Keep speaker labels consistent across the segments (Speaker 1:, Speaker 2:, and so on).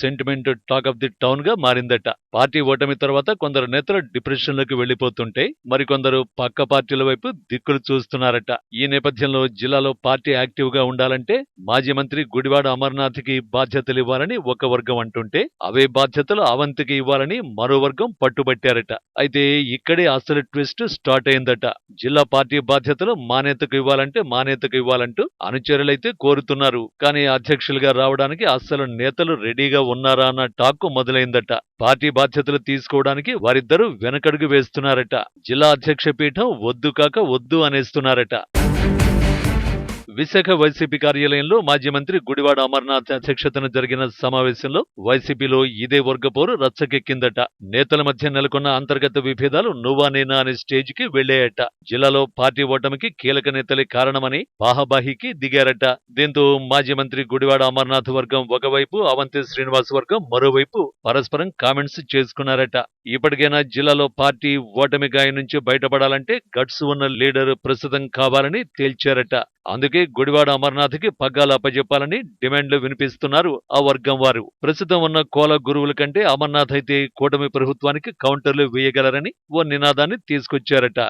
Speaker 1: Sentiment talk of the టౌన్గా మారిందట. Party ఓటమి తర్వాత కొందరు నేతలు డిప్రెషన్లోకి వెళ్ళిపోతుంటే మరికొందరు పక్క పార్టీల వైపు దిక్కులు చూస్తున్నారట. ఈ నేపథ్యంలో జిల్లాలో పార్టీ యాక్టివ్గా ఉండాలంటే మాజీ మంత్రి గుడివాడ అమర్నాథ్కి బాధ్యతలు ఇవ్వాలని ఒక వర్గం అంటుంటే అవే బాధ్యతలు అవంతికి ఇవ్వాలని మరో వర్గం పట్టుబట్టారట. అయితే ఇక్కడే అసలు ట్విస్ట్ స్టార్ట్ అయిందట. జిల్లా పార్టీ బాధ్యతలు మానేతకు ఇవ్వాలంటే మానేతకు ఇవ్వాలంటూ అనుచరులైతే కోరుతున్నారు. కానీ అధ్యక్షులుగా రావడానికి అస్సలు నేతలు రెడీ ఖాళీగా ఉన్నారా అన్న టాక్ మొదలైందట. పార్టీ బాధ్యతలు తీసుకోవడానికి వారిద్దరూ వెనకడుగు వేస్తున్నారట. జిల్లా అధ్యక్ష పీఠం వద్దు కాక వద్దు అనేస్తున్నారట. విశాఖ వైసీపీ కార్యాలయంలో మాజీ మంత్రి గుడివాడ అమర్నాథ్ అధ్యక్షతన జరిగిన సమావేశంలో వైసీపీలో ఇదే వర్గపోరు రచ్చకెక్కిందట నేతల మధ్య నెలకొన్న అంతర్గత విభేదాలు నువ్వా నేనా అనే స్టేజ్కి వెళ్ళాయట జిల్లాలో పార్టీ ఓటమికి కీలక నేతలే కారణమని బాహాబాహికి దిగారట. దీంతో మాజీ మంత్రి గుడివాడ అమర్నాథ్ వర్గం ఒకవైపు అవంతి శ్రీనివాస్ వర్గం మరోవైపు పరస్పరం కామెంట్స్ చేసుకున్నారట. ఇప్పటికైనా జిల్లాలో పార్టీ ఓటమి గాయ నుంచి బయటపడాలంటే గట్స్ ఉన్న లీడర్ ప్రస్తుతం కావాలని తేల్చారట. అందుకే గుడివాడ అమర్నాథ్కి పగ్గాలు అప్పజెప్పాలని డిమాండ్లు వినిపిస్తున్నారు ఆ వర్గం వారు. ప్రస్తుతం ఉన్న కోల గురువుల కంటే అమర్నాథ్ అయితే కూటమి ప్రభుత్వానికి కౌంటర్లు వేయగలరని ఓ నినాదాన్ని తీసుకొచ్చారట.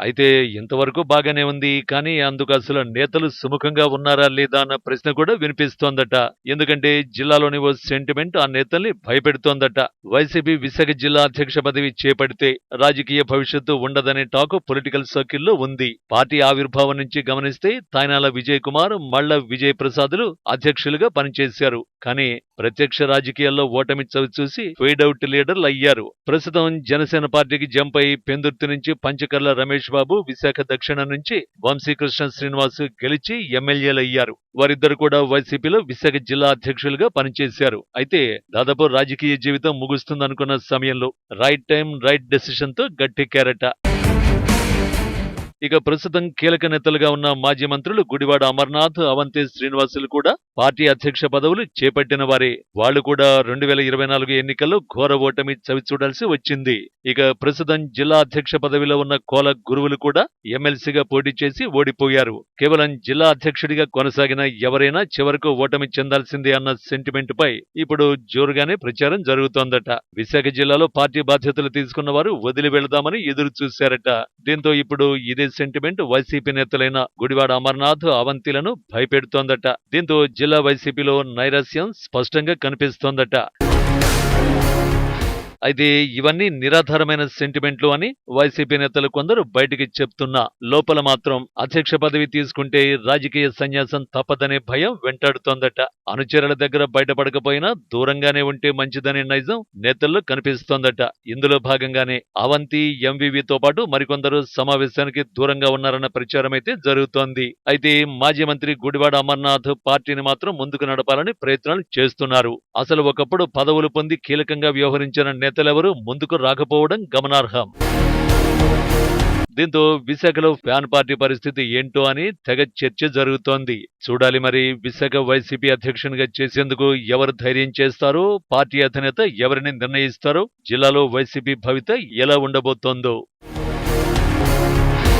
Speaker 1: అయితే ఇంతవరకు బాగానే ఉంది కానీ అందుకు అసలు నేతలు సుముఖంగా ఉన్నారా లేదా అన్న ప్రశ్న కూడా వినిపిస్తోందట. ఎందుకంటే జిల్లాలోని ఓ సెంటిమెంట్ ఆ నేతల్ని భయపెడుతోందట. వైసీపీ విశాఖ జిల్లా అధ్యక్ష పదవి చేపడితే రాజకీయ భవిష్యత్తు ఉండదనే టాక్ పొలిటికల్ సర్కిల్లో ఉంది. పార్టీ ఆవిర్భావం నుంచి గమనిస్తే తాయినాల విజయ్ కుమార్ మళ్ళ విజయ్ ప్రసాదులు అధ్యక్షులుగా పనిచేశారు. కానీ ప్రత్యక్ష రాజకీయాల్లో ఓటమి చవి చూసి ఫెయిడ్ అవుట్ లీడర్లు అయ్యారు. ప్రస్తుతం జనసేన పార్టీకి జంప్ అయి పెందుర్తి నుంచి పంచకర్ల రమేష్ బాబు విశాఖ దక్షిణ నుంచి వంశీకృష్ణ శ్రీనివాస్ గెలిచి ఎమ్మెల్యేలయ్యారు వారిద్దరు కూడా వైసీపీలో విశాఖ జిల్లా అధ్యక్షులుగా పనిచేశారు. అయితే దాదాపు రాజకీయ జీవితం ముగుస్తుందనుకున్న సమయంలో రైట్ టైం రైట్ డెసిషన్తో గట్టెక్కారట ఇక ప్రస్తుతం కీలక నేతలుగా ఉన్న మాజీ మంత్రులు గుడివాడ అమర్నాథ్ అవంతి శ్రీనివాసులు కూడా పార్టీ అధ్యక్ష పదవులు చేపట్టిన వారే. వాళ్ళు కూడా రెండు వేల ఇరవై నాలుగు ఎన్నికల్లో ఘోర ఓటమి చవిచూడాల్సి వచ్చింది. ఇక ప్రస్తుతం జిల్లా అధ్యక్ష పదవిలో ఉన్న కోల గురువులు కూడా ఎమ్మెల్సీగా పోటీ చేసి ఓడిపోయారు. కేవలం జిల్లా అధ్యక్షుడిగా కొనసాగిన ఎవరైనా చివరకు ఓటమి చెందాల్సిందే అన్న సెంటిమెంట్ పై ఇప్పుడు జోరుగానే ప్రచారం జరుగుతోందట. విశాఖ జిల్లాలో పార్టీ బాధ్యతలు తీసుకున్న వారు వదిలి వెళదామని ఎదురు చూశారట దీంతో ఇప్పుడు ఇదే సెంటిమెంట్ వైసీపీ నేతలైన గుడివాడ అమర్నాథ్ అవంతిలను భయపెడుతోందట. దీంతో జిల్లా వైసీపీలో నైరాస్యం స్పష్టంగా కనిపిస్తోందట. అయితే ఇవన్నీ నిరాధారమైన సెంటిమెంట్లు అని వైసీపీ నేతలు కొందరు బయటికి చెప్తున్నా. లోపల మాత్రం అధ్యక్ష పదవి తీసుకుంటే రాజకీయ సన్యాసం తప్పదనే భయం వెంటాడుతోందట. అనుచరుల దగ్గర బయటపడకపోయినా దూరంగానే ఉంటే మంచిదనే నైజం నేతల్లో కనిపిస్తోందట. ఇందులో భాగంగానే అవంతి ఎంవివితో పాటు మరికొందరు సమావేశానికి దూరంగా ఉన్నారన్న ప్రచారం అయితే జరుగుతోంది. అయితే మాజీ మంత్రి గుడివాడ అమర్నాథ్ పార్టీని మాత్రం ముందుకు నడపాలని ప్రయత్నాలు చేస్తున్నారు. అసలు ఒకప్పుడు పదవులు పొంది కీలకంగా వ్యవహరించిన నేత నేతలెవరూ ముందుకు రాకపోవడం గమనార్హం. దీంతో విశాఖలో ఫ్యాన్ పార్టీ పరిస్థితి ఏంటో అని తెగ చర్చ జరుగుతోంది. చూడాలి మరి విశాఖ వైసీపీ అధ్యక్షునిగా చేసేందుకు ఎవరు ధైర్యం చేస్తారో పార్టీ అధినేత ఎవరిని నిర్ణయిస్తారో జిల్లాలో వైసీపీ భవిత ఎలా ఉండబోతోందో.